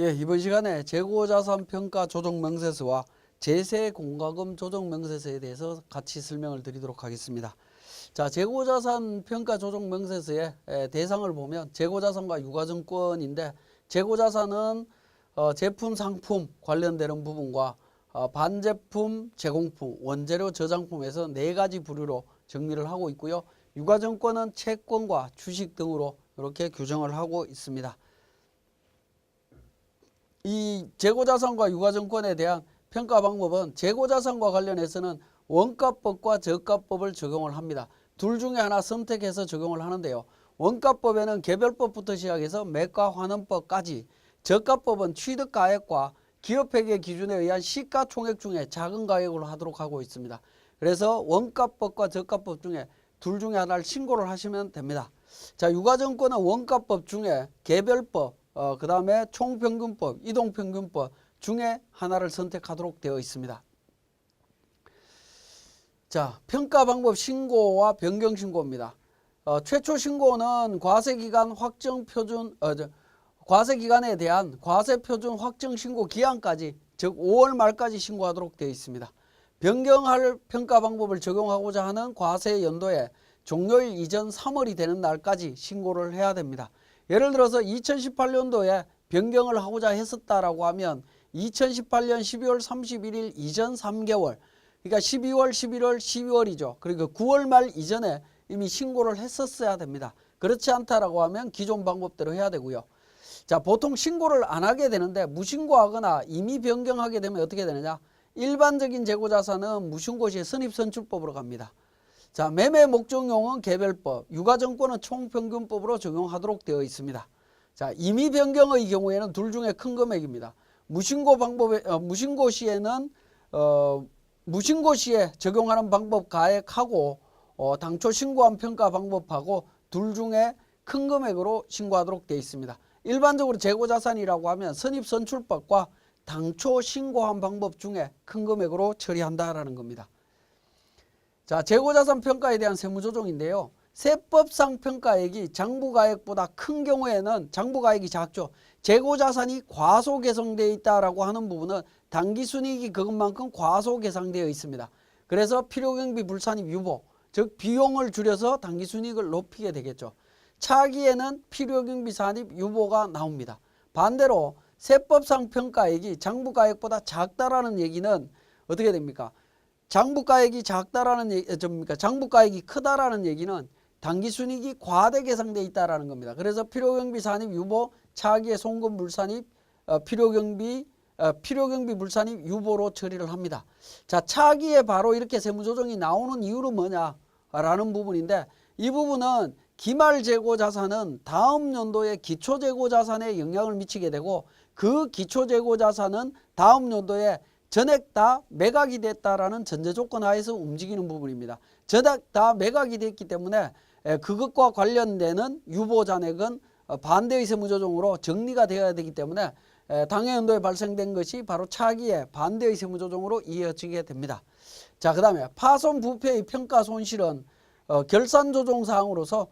예, 이번 시간에 재고자산 평가 조정 명세서와 제세 공과금 조정 명세서에 대해서 같이 설명을 드리도록 하겠습니다. 자, 재고자산 평가 조정 명세서의 에, 대상을 보면 재고자산과 유가증권인데 재고자산은 어, 제품 상품 관련되는 부분과 어, 반제품 제공품 원재료 저장품에서 네 가지 부류로 정리를 하고 있고요. 유가증권은 채권과 주식 등으로 이렇게 규정을 하고 있습니다. 이 재고자산과 유가증권에 대한 평가 방법은 재고자산과 관련해서는 원가법과 저가법을 적용을 합니다. 둘 중에 하나 선택해서 적용을 하는데요. 원가법에는 개별법부터 시작해서 매가 환원법까지 저가법은 취득가액과 기업회계 기준에 의한 시가총액 중에 작은 가액으로 하도록 하고 있습니다. 그래서 원가법과 저가법 중에 둘 중에 하나를 신고를 하시면 됩니다. 자, 유가증권은 원가법 중에 개별법, 어, 그 다음에 총평균법, 이동평균법 중에 하나를 선택하도록 되어 있습니다. 자, 평가 방법 신고와 변경 신고입니다. 어, 최초 신고는 과세 기간 확정 표준 어, 저, 과세 기간에 대한 과세 표준 확정 신고 기한까지 즉 5월 말까지 신고하도록 되어 있습니다. 변경할 평가 방법을 적용하고자 하는 과세 연도에 종료일 이전 3월이 되는 날까지 신고를 해야 됩니다. 예를 들어서 2018년도에 변경을 하고자 했었다라고 하면 2018년 12월 31일 이전 3개월 그러니까 12월, 11월, 12월이죠. 그러니까 9월 말 이전에 이미 신고를 했었어야 됩니다. 그렇지 않다라고 하면 기존 방법대로 해야 되고요. 자, 보통 신고를 안 하게 되는데 무신고하거나 이미 변경하게 되면 어떻게 되느냐? 일반적인 재고자산은 무신고 시에 선입선출법으로 갑니다. 자, 매매 목적용은 개별법, 유가증권은 총평균법으로 적용하도록 되어 있습니다. 자, 임의 변경의 경우에는 둘 중에 큰 금액입니다. 무신고 방법에 어, 무신고 시에는 어, 무신고 시에 적용하는 방법 가액하고 어, 당초 신고한 평가 방법하고 둘 중에 큰 금액으로 신고하도록 되어 있습니다. 일반적으로 재고자산이라고 하면 선입선출법과 당초 신고한 방법 중에 큰 금액으로 처리한다라는 겁니다. 자, 재고자산 평가에 대한 세무조정인데요. 세법상 평가액이 장부가액보다 큰 경우에는 장부가액이 작죠. 재고자산이 과소계성되어 있다라고 하는 부분은 당기순이익이 그것만큼 과소계상되어 있습니다. 그래서 필요경비 불산입 유보, 즉 비용을 줄여서 당기순이익을 높이게 되겠죠. 차기에는 필요경비 산입 유보가 나옵니다. 반대로 세법상 평가액이 장부가액보다 작다라는 얘기는 어떻게 됩니까? 장부가액이 작다라는 얘기, 접니까? 장부가액이 크다라는 얘기는 당기순이익이 과대 계상돼 있다라는 겁니다. 그래서 필요경비 산입 유보, 차기의 송금 불산입, 어, 필요경비 어, 필요경비 불산입 유보로 처리를 합니다. 자, 차기에 바로 이렇게 세무조정이 나오는 이유는 뭐냐라는 부분인데 이 부분은 기말 재고 자산은 다음 연도의 기초 재고 자산에 영향을 미치게 되고 그 기초 재고 자산은 다음 연도에 전액 다 매각이 됐다라는 전제 조건 하에서 움직이는 부분입니다. 전액 다 매각이 됐기 때문에 에, 그것과 관련되는 유보 잔액은 어, 반대의 세무조정으로 정리가 되어야 되기 때문에 에, 당해 연도에 발생된 것이 바로 차기에 반대의 세무조정으로 이어지게 됩니다. 자, 그 다음에 파손 부패의 평가 손실은 어, 결산 조정 사항으로서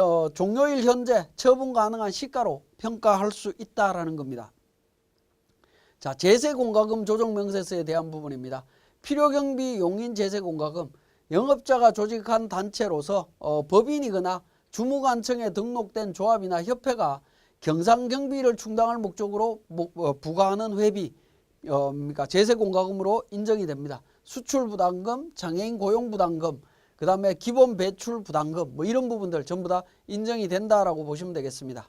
어, 종료일 현재 처분 가능한 시가로 평가할 수 있다라는 겁니다. 자, 제세공과금 조정명세서에 대한 부분입니다. 필요경비 용인 제세공과금 영업자가 조직한 단체로서 어, 법인이거나 주무관청에 등록된 조합이나 협회가 경상경비를 충당할 목적으로 목, 어, 부과하는 회비 어, 그러니까 제세공과금으로 인정이 됩니다. 수출부담금, 장애인 고용부담금, 그 다음에 기본 배출 부담금 뭐 이런 부분들 전부 다 인정이 된다라고 보시면 되겠습니다.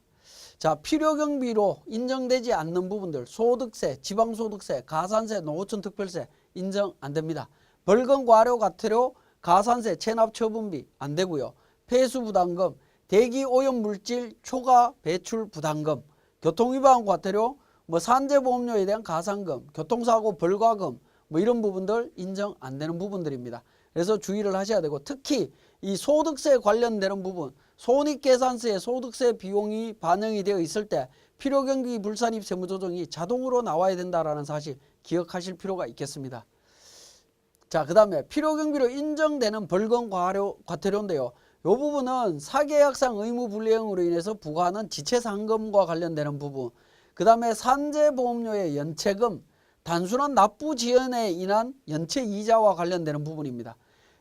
자, 필요 경비로 인정되지 않는 부분들 소득세, 지방소득세, 가산세, 노후촌 특별세 인정 안 됩니다. 벌금 과료 과태료, 가산세, 체납 처분비 안 되고요. 폐수 부담금, 대기 오염 물질 초과 배출 부담금, 교통 위반 과태료, 뭐 산재 보험료에 대한 가산금, 교통사고 벌과금 뭐 이런 부분들 인정 안 되는 부분들입니다. 그래서 주의를 하셔야 되고 특히 이 소득세 관련되는 부분 손익계산서에 소득세 비용이 반영이 되어 있을 때 필요경비 불산입 세무조정이 자동으로 나와야 된다라는 사실 기억하실 필요가 있겠습니다. 자, 그 다음에 필요경비로 인정되는 벌금 과료, 과태료인데요. 이 부분은 사계약상 의무 불이행으로 인해서 부과하는 지체상금과 관련되는 부분 그 다음에 산재보험료의 연체금, 단순한 납부 지연에 인한 연체 이자와 관련되는 부분입니다.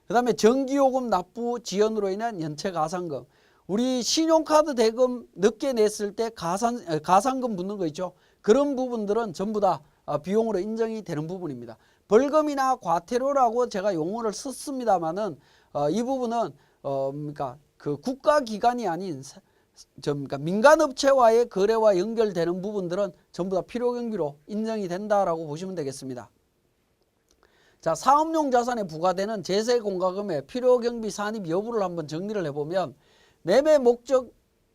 그 다음에 전기요금 납부 지연으로 인한 연체 가산금. 우리 신용카드 대금 늦게 냈을 때 가산 에, 가산금 붙는 거 있죠. 그런 부분들은 전부 다 어, 비용으로 인정이 되는 부분입니다. 벌금이나 과태료라고 제가 용어를 썼습니다만은 어, 이 부분은 어 그러니까 그 국가 기관이 아닌 그러니까 민간 업체와의 거래와 연결되는 부분들은 전부 다 필요 경비로 인정이 된다라고 보시면 되겠습니다. 자, 사업용 자산에 부과되는 제세 공과금의 필요 경비 산입 여부를 한번 정리를 해보면 매매 목적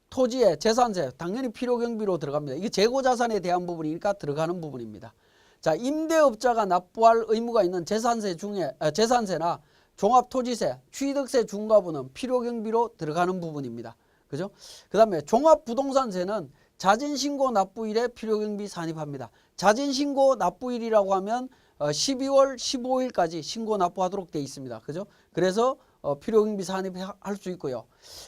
토지의 재산세 당연히 필요 경비로 들어갑니다. 이게 재고 자산에 대한 부분이니까 들어가는 부분입니다. 자, 임대업자가 납부할 의무가 있는 재산세 중에 아, 재산세나 종합토지세, 취득세 중과분은 필요 경비로 들어가는 부분입니다. 그죠? 그 다음에 종합부동산세는 자진신고 납부일에 필요 경비 산입합니다. 자진신고 납부일이라고 하면 어, 12월 15일까지 신고 납부하도록 되어 있습니다. 그죠? 그래서 어, 필요 경비 산입할 수 있고요.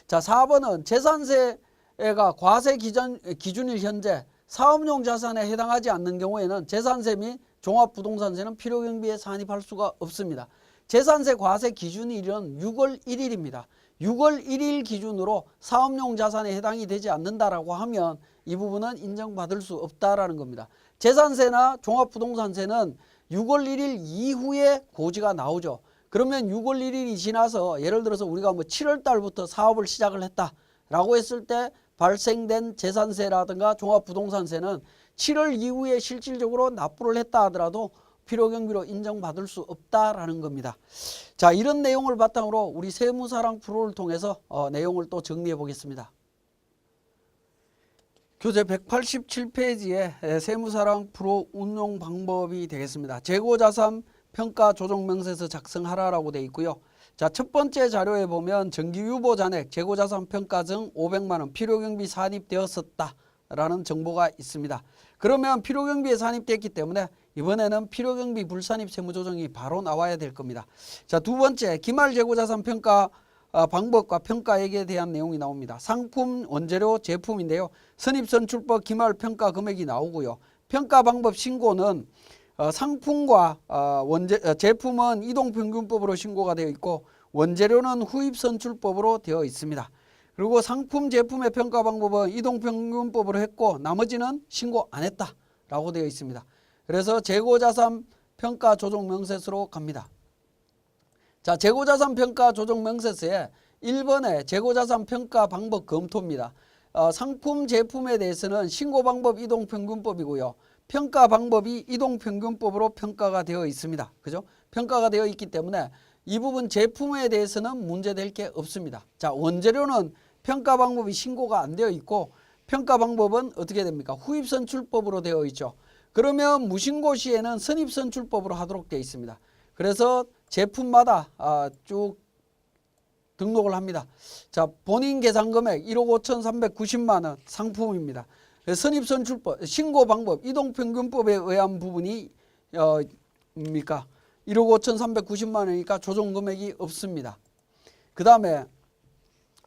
자, 4번은 재산세가 과세 기준 기준일 현재 사업용 자산에 해당하지 않는 경우에는 재산세 및 종합부동산세는 필요 경비에 산입할 수가 없습니다. 재산세 과세 기준일은 6월 1일입니다. 6월 1일 기준으로 사업용 자산에 해당이 되지 않는다라고 하면 이 부분은 인정받을 수 없다라는 겁니다. 재산세나 종합부동산세는 6월 1일 이후에 고지가 나오죠. 그러면 6월 1일이 지나서 예를 들어서 우리가 뭐 7월 달부터 사업을 시작을 했다라고 했을 때 발생된 재산세라든가 종합부동산세는 7월 이후에 실질적으로 납부를 했다 하더라도 필요경비로 인정받을 수 없다라는 겁니다. 자, 이런 내용을 바탕으로 우리 세무사랑 프로를 통해서 어, 내용을 또 정리해 보겠습니다. 교재 187페이지에 세무사랑 프로 운용 방법이 되겠습니다. 재고자산 평가 조정 명세서 작성하라라고 되어 있고요. 자, 첫 번째 자료에 보면 정기 유보 잔액, 재고 자산 평가 등 500만 원 필요 경비 산입되었었다 라는 정보가 있습니다. 그러면 필요 경비에 산입됐기 때문에 이번에는 필요 경비 불산입 세무 조정이 바로 나와야 될 겁니다. 자, 두 번째 기말 재고 자산 평가 어, 방법과 평가액에 대한 내용이 나옵니다. 상품, 원재료, 제품인데요. 선입선출법 기말 평가 금액이 나오고요. 평가 방법 신고는 어, 상품과 어, 원재, 어, 제품은 이동평균법으로 신고가 되어 있고 원재료는 후입선출법으로 되어 있습니다. 그리고 상품 제품의 평가 방법은 이동평균법으로 했고 나머지는 신고 안 했다라고 되어 있습니다. 그래서 재고자산 평가 조정 명세서로 갑니다. 자, 재고자산 평가 조정 명세서에 1번에 재고자산 평가 방법 검토입니다. 어, 상품 제품에 대해서는 신고 방법 이동평균법이고요. 평가 방법이 이동평균법으로 평가가 되어 있습니다. 그죠? 평가가 되어 있기 때문에 이 부분 제품에 대해서는 문제될 게 없습니다. 자, 원재료는 평가 방법이 신고가 안 되어 있고 평가 방법은 어떻게 됩니까? 후입선출법으로 되어 있죠. 그러면 무신고 시에는 선입선출법으로 하도록 되어 있습니다. 그래서 제품마다 아, 쭉 등록을 합니다. 자, 본인 계산 금액 1억 5,390만 원 상품입니다. 선입선출법, 신고 방법, 이동평균법에 의한 부분이 어, 뭡니까? 1억 5,390만 원이니까 조정 금액이 없습니다. 그 다음에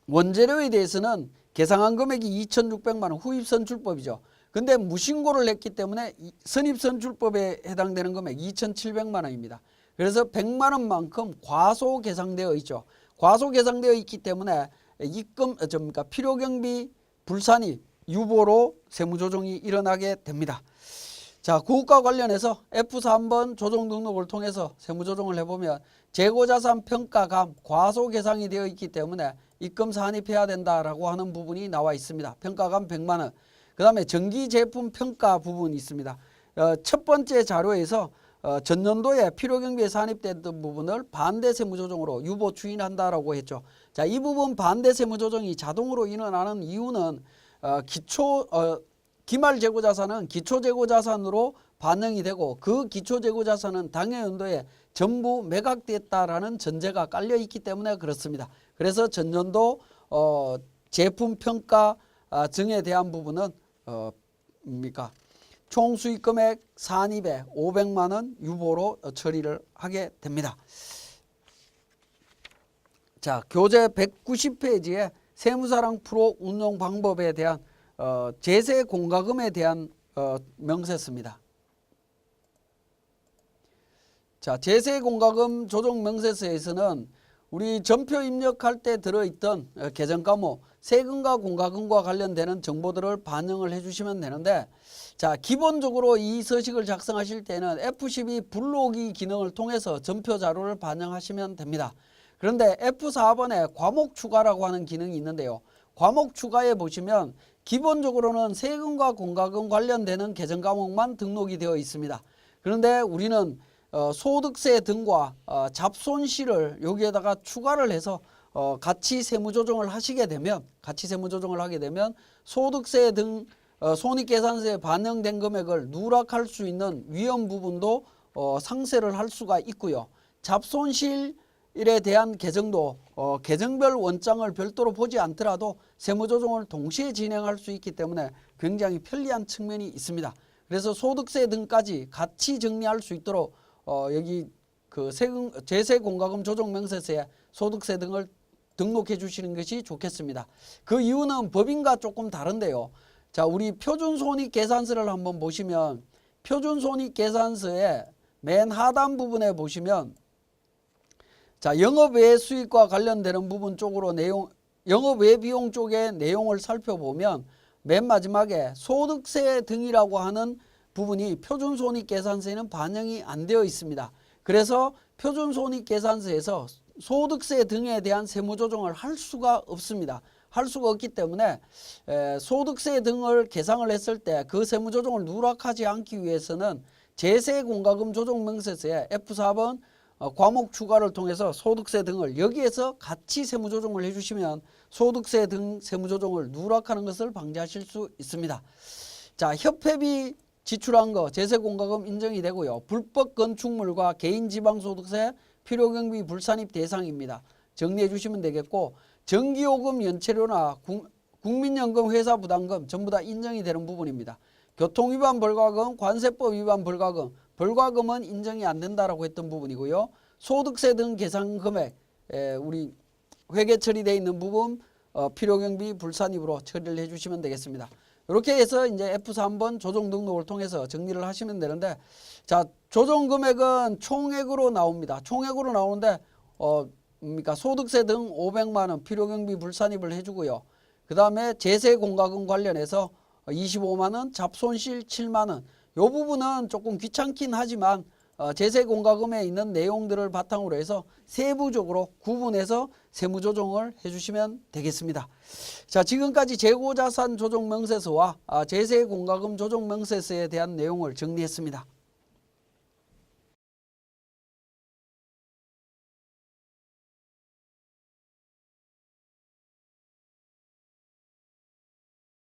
원재료에 대해서는 계상한 금액이 2,600만 원 후입선출법이죠. 근데 무신고를 했기 때문에 이 선입선출법에 해당되는 금액 2,700만 원입니다. 그래서 100만 원만큼 과소 계상되어 있죠. 과소 계상되어 있기 때문에 입금 어, 접니까 필요경비 불산이 유보로 세무조정이 일어나게 됩니다. 자, 구급과 관련해서 F3번 조정 등록을 통해서 세무조정을 해보면 재고자산 평가감 과소 계상이 되어 있기 때문에 입금 산입해야 된다라고 하는 부분이 나와 있습니다. 평가감 100만 원. 그 다음에 전기 제품 평가 부분이 있습니다. 어, 첫 번째 자료에서 어, 전년도에 필요경비에 산입됐던 부분을 반대 세무조정으로 유보 추인한다라고 했죠. 자, 이 부분 반대 세무조정이 자동으로 일어나는 이유는 어, 기초 어, 기말 재고 자산은 기초 재고 자산으로 반영이 되고 그 기초 재고 자산은 당해 연도에 전부 매각됐다라는 전제가 깔려 있기 때문에 그렇습니다. 그래서 전년도 어, 제품 평가 아, 증에 대한 부분은 어, 뭡니까? 총 수익 금액 산입에 500만 원 유보로 어, 처리를 하게 됩니다. 자, 교재 190페이지에 세무사랑 프로 운용 방법에 대한 어, 제세 공과금에 대한 어, 명세서입니다. 자, 제세 공과금 조정 명세서에서는 우리 전표 입력할 때 들어있던 어, 계정 과목 세금과 공과금과 관련되는 정보들을 반영을 해주시면 되는데 자 기본적으로 이 서식을 작성하실 때는 F12 불러오기 기능을 통해서 전표 자료를 반영하시면 됩니다. 그런데 F4번에 과목 추가라고 하는 기능이 있는데요. 과목 추가에 보시면 기본적으로는 세금과 공과금 관련되는 계정 과목만 등록이 되어 있습니다. 그런데 우리는 어, 소득세 등과 어, 잡손실을 여기에다가 추가를 해서 어, 같이 세무 조정을 하시게 되면 같이 세무 조정을 하게 되면 소득세 등 어, 손익계산서에 반영된 금액을 누락할 수 있는 위험 부분도 어, 상세를 할 수가 있고요. 잡손실 에 대한 계정도 어, 계정별 원장을 별도로 보지 않더라도 세무조정을 동시에 진행할 수 있기 때문에 굉장히 편리한 측면이 있습니다. 그래서 소득세 등까지 같이 정리할 수 있도록 어, 여기 그 세금 제세 공과금 조정 명세서에 소득세 등을 등록해 주시는 것이 좋겠습니다. 그 이유는 법인과 조금 다른데요. 자, 우리 표준 손익 계산서를 한번 보시면 표준 손익 계산서의 맨 하단 부분에 보시면 자, 영업 외 수익과 관련되는 부분 쪽으로 내용 영업 외 비용 쪽의 내용을 살펴보면 맨 마지막에 소득세 등이라고 하는 부분이 표준 손익 계산서에는 반영이 안 되어 있습니다. 그래서 표준 손익 계산서에서 소득세 등에 대한 세무 조정을 할 수가 없습니다. 할 수가 없기 때문에 에, 소득세 등을 계상을 했을 때 그 세무 조정을 누락하지 않기 위해서는 제세 공과금 조정 명세서에 F4번 어, 과목 추가를 통해서 소득세 등을 여기에서 같이 세무 조정을 해주시면 소득세 등 세무 조정을 누락하는 것을 방지하실 수 있습니다. 자, 협회비 지출한 거 제세 공과금 인정이 되고요. 불법 건축물과 개인 지방 소득세 필요 경비 불산입 대상입니다. 정리해 주시면 되겠고 전기요금 연체료나 국- 국민연금 회사 부담금 전부 다 인정이 되는 부분입니다. 교통 위반 벌과금, 관세법 위반 벌과금, 벌과금은 인정이 안 된다라고 했던 부분이고요. 소득세 등 계산 금액 에, 우리 회계 처리되어 있는 부분 어, 필요 경비 불산입으로 처리를 해 주시면 되겠습니다. 이렇게 해서 이제 F3번 조정 등록을 통해서 정리를 하시면 되는데 자 조정 금액은 총액으로 나옵니다. 총액으로 나오는데 어 뭡니까 소득세 등 500만 원 필요 경비 불산입을 해주고요. 그 다음에 제세 공과금 관련해서 25만 원, 잡손실 7만 원. 요 부분은 조금 귀찮긴 하지만 어, 제세 공과금에 있는 내용들을 바탕으로 해서 세부적으로 구분해서 세무 조정을 해주시면 되겠습니다. 자, 지금까지 재고자산 조정 명세서와 아, 제세 공과금 조정 명세서에 대한 내용을 정리했습니다.